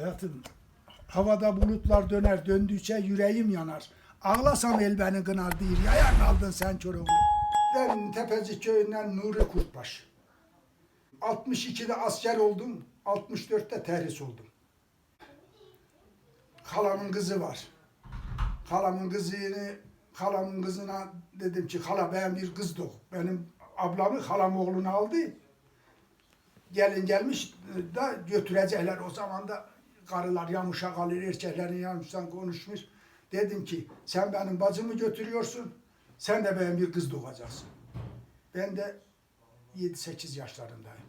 Hayatım havada bulutlar döner döndükçe yüreğim yanar. Ağlasam el beni kınar değil. Yayan kaldın sen Çorumlu. Ben Tepeci köyünden Nuri Kurtbaş. 62'de asker oldum. 64'te terhis oldum. Halamın kızı var. Halamın kızını halamın kızına dedim ki hala ben bir kız doğ. Benim ablamı halam oğlunu aldı. Gelin gelmiş da götürecekler. O zaman da karılar yamuşa kalır, erkeklerin yamuştan konuşmuş. Dedim ki sen benim bacımı götürüyorsun, sen de benim bir kız doğacaksın. Ben de 7-8 yaşlarındayım.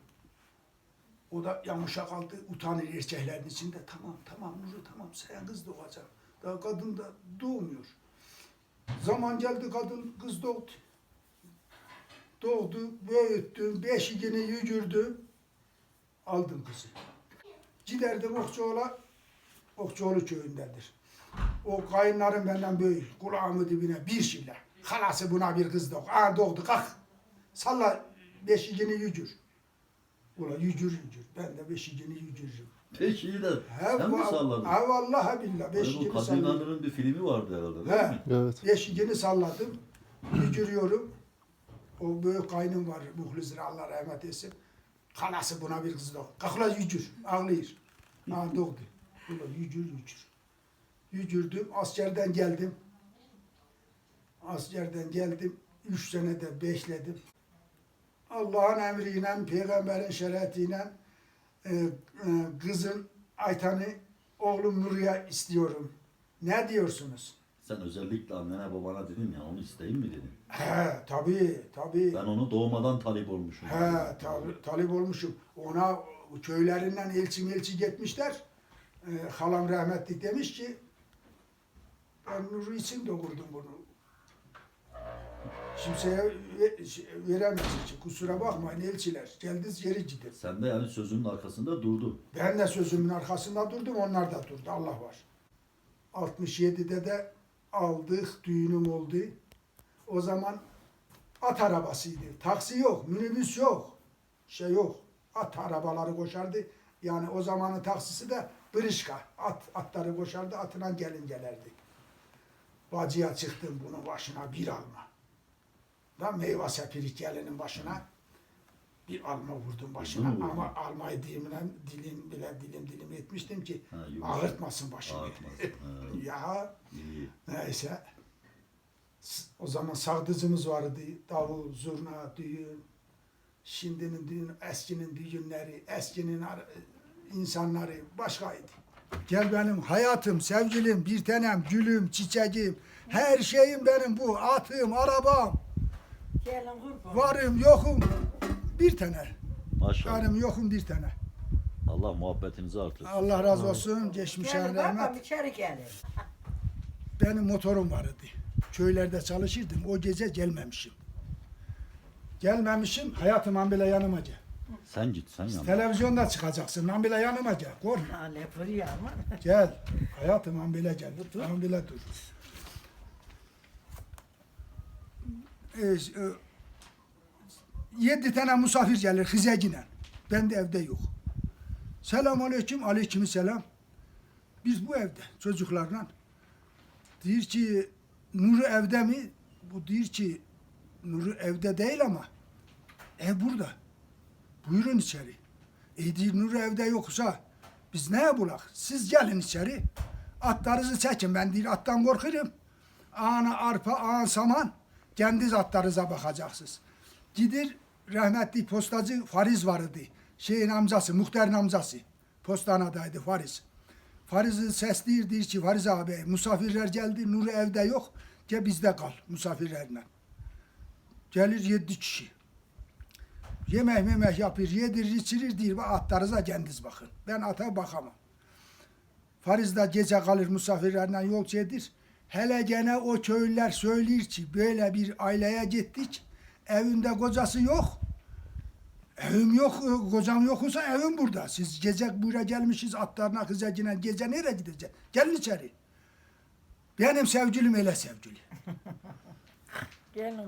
O da yamuşa kaldı, utanır erkeklerin içinde. Tamam, tamam Nuri, tamam sen kız doğacaksın. Daha kadın da doğmuyor. Zaman geldi kadın kız doğdu. Doğdu, büyüttüm, beşiğini yücürdüm. Aldım kızı. Giderdim Okçuoğlu'na, Okçuoğlu köyündedir. O kayınlarım benden büyük, kulağımı dibine bir şeyle. Halası buna bir kız doğdu. Aa doğdu, kalk. Salla beşiğini yücür. Ula yücür yücür. Ben de beşiğini yücürürüm. İyi de He, sen mi salladın? Ha vallahi billah. Bu Beşiğini Kadir salladım. İnanır'ın bir filmi vardı herhalde değil He. mi? Evet. Beşiğini salladım. Yücürüyorum. O büyük kaynım var. Muhlizir Allah rahmet etsin. Halası buna bir kız doğdu. Kalk lan yücür. Ağlıyor. Ha doğdu. Ula yücür yücür. Yücürdüm. Askerden geldim. Askerden geldim. Üç senede beşledim. Allah'ın emriyle, peygamberin şeretiyle e, e, kızım Aytan'ı oğlum Nur'ya istiyorum. Ne diyorsunuz? Sen özellikle annene babana dedin ya onu isteyeyim mi dedin. He tabii tabii. Ben onu doğmadan talip olmuşum. He tabii, talip olmuşum. Ona köylerinden elçi melçi gitmişler. Ee, halam rahmetli demiş ki ben Nur'u için doğurdum bunu. Kimseye şey, veremez için. Kusura bakmayın elçiler. Geldiniz geri gidin. Sen de yani sözünün arkasında durdun. Ben de sözümün arkasında durdum, onlar da durdu. Allah var. 67'de de aldık, düğünüm oldu. O zaman at arabasıydı. Taksi yok, minibüs yok. Şey yok. At arabaları koşardı. Yani o zamanın taksisi de Brişka. At, atları koşardı, atına gelin gelerdik. Bacıya çıktım bunun başına bir alma. Da meyve sepirik gelinin başına bir alma vurdum başına Vurdun mu? ama almayı dilimle dilim bile dilim dilim etmiştim ki Ha, ağırtmasın başını. Ağırtmasın, ya neyse o zaman sağdıcımız vardı. Davul, zurna, düğün. Şimdinin düğün, eskinin düğünleri, eskinin ar- insanları başkaydı. Gel benim hayatım, sevgilim, bir tanem, gülüm, çiçeğim, her şeyim benim bu. Atım, arabam, Gelin kurban. varım, yokum. Bir tane. Maşallah. Varım, yokum bir tane. Allah muhabbetinizi artırsın. Allah razı olsun. Geçmişe Gelin babam rahmet. içeri gelin. Benim motorum vardı. Köylerde çalışırdım. O gece gelmemişim. Gelmemişim. Hayatım bile yanıma gel. Sen git sen yan. Televizyonda çıkacaksın. Lan bile yanıma gel. Korkma. Ale buraya ama. Gel. Hayatım bile gel. Lan bile dur. Ee, e, yedi tane misafir gelir hizecine. Ben de evde yok. Selam aleyküm. Aleyküm selam. Biz bu evde çocuklarla. Diyor ki Nuru evde mi? Bu diyor ki Nuru evde değil ama ev burada. Buyurun içeri. E diyor Nuru evde yoksa biz neye bulak? Siz gelin içeri. Atlarınızı çekin. Ben değil attan korkarım. Ana arpa, ana saman. Kendiniz atlarınıza bakacaksınız. Gidir rahmetli postacı Fariz vardı. Şeyin amcası, muhtarın amcası. Postanadaydı Fariz. Fariz'i sesliyor diyor ki Fariz abi misafirler geldi Nuru evde yok. Gel bizde kal misafirlerle. Gelir yedi kişi. Yemek memek yapır, yedirir, içirir diyor. "Bak Atlarınıza kendiniz bakın. Ben ata bakamam. Fariz de gece kalır misafirlerle yol çedir. Hele gene o köylüler söylüyor ki böyle bir aileye gittik. Evinde kocası yok. Evim yok, e, kocam yoksa evim burada. Siz gece buraya gelmişiz atlarına kızacına gece nereye gideceğiz? Gelin içeri. Benim sevgilim öyle sevgili. Gelin.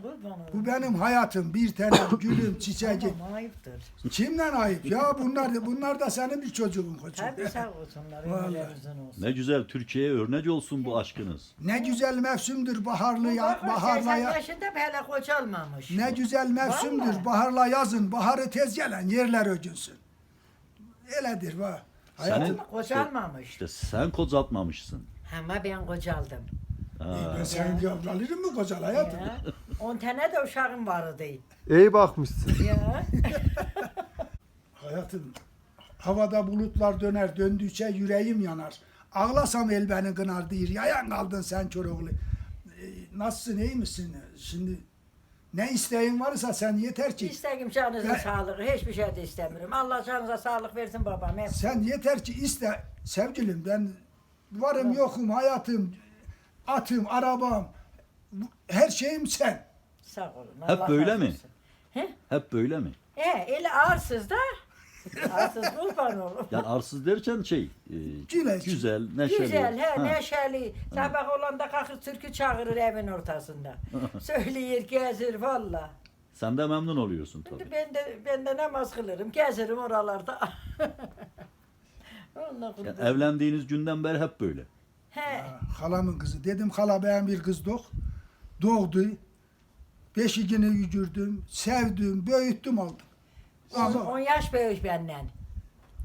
Bu benim hayatım. Bir tanem, gülüm, çiçeğim. Tamam ayıptır. Kimden ayıp ya bunlar bunlar da senin bir çocuğun koçum. Tabii sağ olsunlar. Vallahi. Olsun. Ne güzel Türkiye'ye örnek olsun bu aşkınız. Ne güzel mevsimdir baharlı ya, Bakın baharla 80 ya. yaşında hele kocalmamış. Ne güzel mevsimdir Vallahi. baharla yazın. Baharı tez gelen yerler öcünsün. Öyledir va. Hayatım. Senin- Ama kocalmamış. İşte sen kocaltmamışsın. Ama ben kocaldım. Ha. Ben senin yavrularım mı kocal hayatım? Ya. 10 tane de uşağım vardı. İyi bakmışsın. Ya. Hayatım havada bulutlar döner döndükçe yüreğim yanar. Ağlasam el beni kınar değil. Yayan kaldın sen Çoroğlu. Ee, nasılsın iyi misin? Şimdi ne isteğin varsa sen yeter ki. İsteğim canınızın Ben- sağlığı. Hiçbir şey de istemiyorum. Allah canınıza sağlık versin babam. Hep. Sen yeter ki iste. Sevgilim ben varım yokum hayatım, atım, arabam, her şeyim sen. Sağ olun. Hep Allah böyle razı mi? olsun. He? Hep böyle mi? E, eli ağırsız da. Ağırsız kurban olun. Yani arsız derken şey, e, Güzel. güzel, neşeli. Güzel, he, Ha. neşeli. Sabah olanda kalkır türkü çağırır evin ortasında. Söyleyir, gezir valla. Sen de memnun oluyorsun Şimdi tabii. ben de, ben de namaz kılırım, gezirim oralarda. Allah Yani kurban. evlendiğiniz günden beri hep böyle. He, Halamın kızı. Dedim hala ben bir kız doğ. Doğdu. Beşiğini yücürdüm, sevdim, büyüttüm aldım. on, Ama on yaş büyük benden.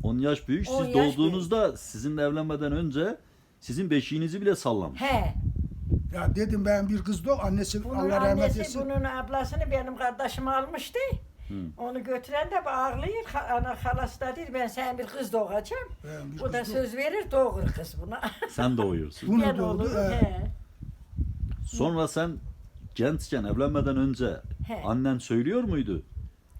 10 yaş büyük. On Siz yaş doğduğunuzda sizinle evlenmeden önce sizin beşiğinizi bile sallamış. He, ya dedim ben bir kız doğ. Annesi bunun Allah rahmet annesi, etsin. bunun ablasını benim kardeşim almıştı. Hı. Onu götüren de. Ha- Ana halası da değil, ben sen bir kız doğacağım. Ben bir O da kız doğ- söz verir, doğur kız buna. Sen doğuyorsun. Bunu Gel doğdu, he. he. Sonra sen gençken evlenmeden önce He. annen söylüyor muydu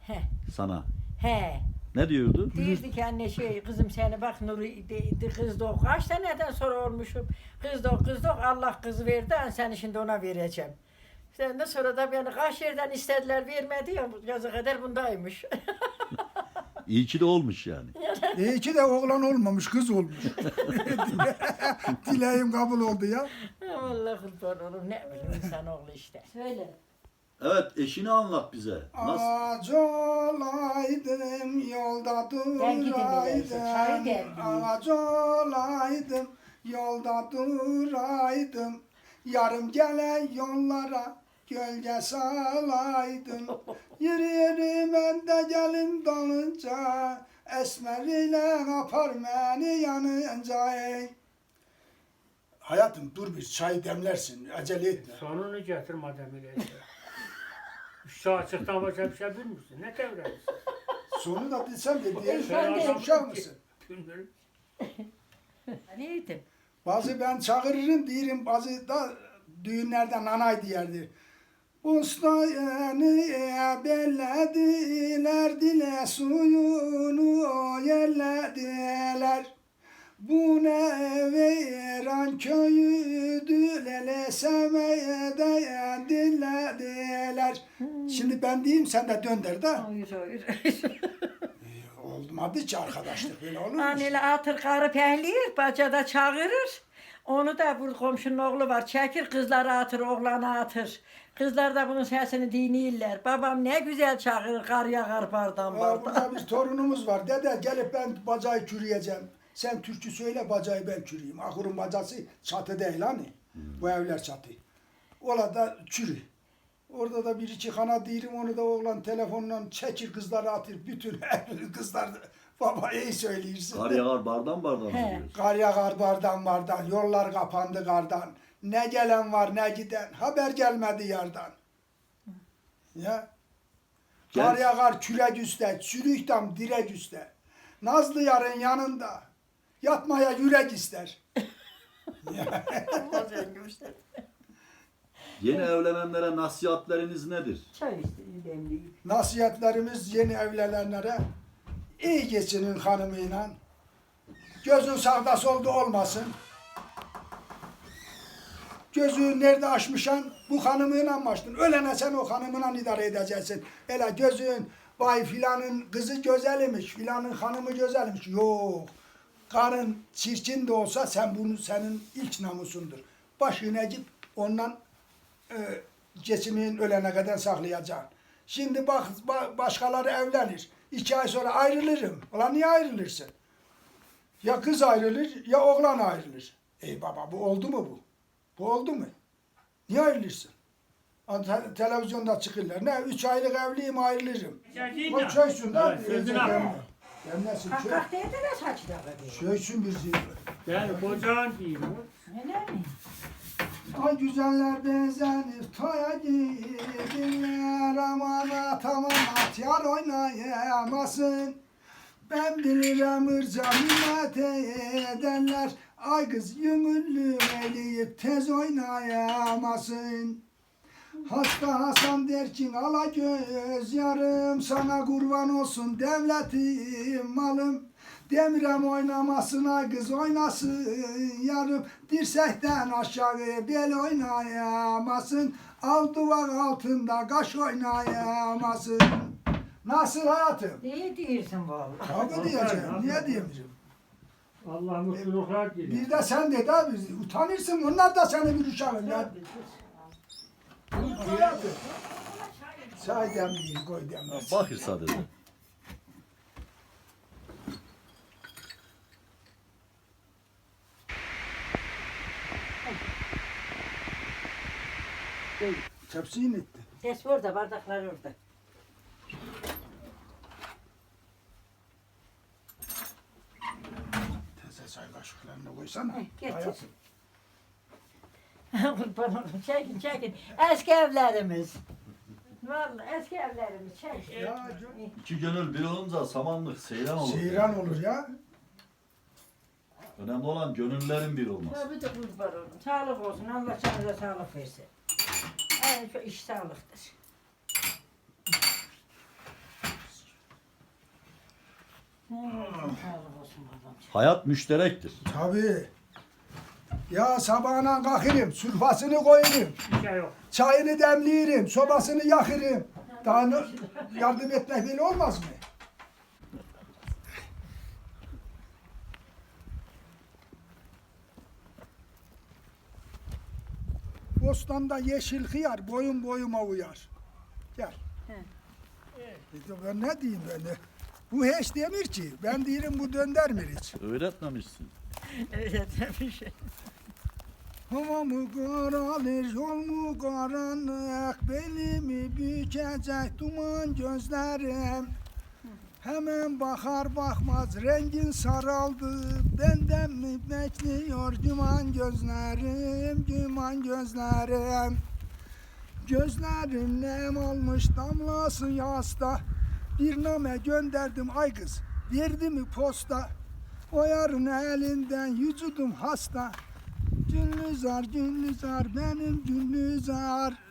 He, sana? he. Ne diyordu? Değildi ki anne şey kızım seni bak Nuri değildi kız doğ kaç seneden sonra olmuşum. Kız doğ kız doğ Allah kızı verdi ben seni şimdi ona vereceğim. Sen de sonra da beni kaç yerden istediler vermedi ya yazı kadar bundaymış. İyi ki de olmuş yani. İyi ki de oğlan olmamış, kız olmuş. Dileğim kabul oldu ya. Allah kurban olur ne bileyim insan oğlu işte. Söyle. Evet eşini anlat bize. Nasıl? Ağaç olaydım yolda Ben gideyim öyleyse, çay duraydım. demleyeyim. Ağaç olaydım yolda duraydım. Yarım gelen yollara gölge salaydım. Yürüyelim ben de gelin dalınca. Esmer ile kapar beni yanınca. ey. Hayatım dur bir çay demlersin. Acele etme. Sonunu getir madem öyleyse. Üç saat çıktan başka bir şey bilmiyorsun. Ne devredin? Sonu da bilsem de diye. Sen de- Uşak mısın? Bilmiyorum. Neydim? Bazı ben çağırırım diyelim bazı da düğünlerde nanay diyerdi. Usta yani bellediler dile suyunu yerlediler. Bu ne veyran köyüdü lele semeye de dinlediler. Şimdi ben diyeyim sen de dönder de. Hayır hayır. Olmadı ki arkadaşlık böyle olur mu? Anneyle atır karı pehliyir, bacada çağırır. Onu da bu komşunun oğlu var. Çekir kızları atır, oğlanı atır. Kızlar da bunun sesini dinlerler. Babam ne güzel çağırır, kar yağar bardan Aa, bardan. burada bir torunumuz var. Dede gelip ben bacayı çürüyeceğim. Sen türkü söyle bacayı ben çürüyeyim. Ahurun bacası çatı değil hani. Bu evler çatı. Ola da çürü. Orada da bir iki kana değilim onu da oğlan telefonla çekir kızları atır. Bütün kızlar baba iyi söylüyorsun. Kar yağar bardan bardan He. diyorsun. Kar yağar bardan bardan. Yollar kapandı kardan. Ne gelen var ne giden. Haber gelmedi yardan. Ya. Kar Gel. yağar kürek üstte, çürük dam direk üstte. Nazlı yarın yanında, yatmaya yürek ister. Yeni evlenenlere nasihatleriniz nedir? Çay işte demleyip. Nasihatlerimiz yeni evlenenlere, iyi geçinin hanımıyla. Gözün sağda solda olmasın. Gözü nerede açmışan bu hanımıyla mı açtın? Ölene sen o hanımına idare edeceksin. Hele gözün vay filanın kızı güzelmiş, filanın hanımı güzelmiş. Yok. Karın çirkin de olsa sen bunu senin ilk namusundur. Başına git ondan e, geçimin ölene kadar saklayacaksın. Şimdi bak ba- başkaları evlenir. İki ay sonra ayrılırım. Ulan niye ayrılırsın? Ya kız ayrılır ya oğlan ayrılır. Ey baba bu oldu mu bu? Bu oldu mu? Niye ayrılırsın? Te- televizyonda çıkırlar. Ne? Üç aylık evliyim ayrılırım. Çöysün da. Evet, sözünü al. Demlesin Kalk çöy. kalk dedi de saçı da. Çöysün bir zil. Yani kocan diyeyim. Öyle mi? Ay güzeller benzenir toya gidinler aman atamam at yar oynayamasın. Ben bilirim ırca minnet ederler Ay kız yüngüllü eleyip tez oynayamasın. Hasta Hasan der ki ala göz yarım sana kurban olsun devletim malım. Demirem oynamasına kız oynasın yarım dirsekten aşağı bel oynayamasın al duvar altında kaş oynayamasın. Nasıl hayatım? İyi diyorsun vallahi. Tabii diyeceğim. Niye diyemeyeceğim? Allah mutluluklar diler. Bir de sen dedi abi utanırsın onlar da seni bir uşağın ya. Hayatım. Çay demleyin koy demleyin. Bakır sadece. Tepsiyi ne etti? Ses orada bardaklar orada. Teze çay kaşıklarını koysana. Heh, getir. Hayatım. Kurban olun, çekin çekin. Eski evlerimiz. Vallahi eski evlerimiz çekin. Ya gö- İki gönül bir olunca samanlık seyran olur. seyran olur ya. Önemli olan gönüllerin bir olması. Tabii de kurban olun. Sağlık olsun. Allah canınıza sağlık versin. En çok iş sağlıktır. Sağlık olsun babam. Hayat müşterektir. Tabii. Ya sabahına kalkarım, sürfasını koyarım, şey yok. çayını demleyirim, sobasını yakırım. Daha ne- yardım etmek böyle olmaz mı? Bostanda yeşil hıyar boyun boyuma uyar. Gel. E, Ben ne diyeyim ben de? Bu hiç demir ki. Ben diyelim bu döndermir hiç. Öğretmemişsin. Evet bir şey. Hava mı karalır, yol mu karanlık, belimi bükecek duman gözlerim. Hemen bakar bakmaz rengin saraldı, benden mi bekliyor güman gözlerim, güman gözlerim. Gözlerim nem almış damlası yasta, bir name gönderdim ay kız, verdi mi posta, o yarın elinden yüzüdüm hasta. Güllüzar, Güllüzar, benim Güllüzar.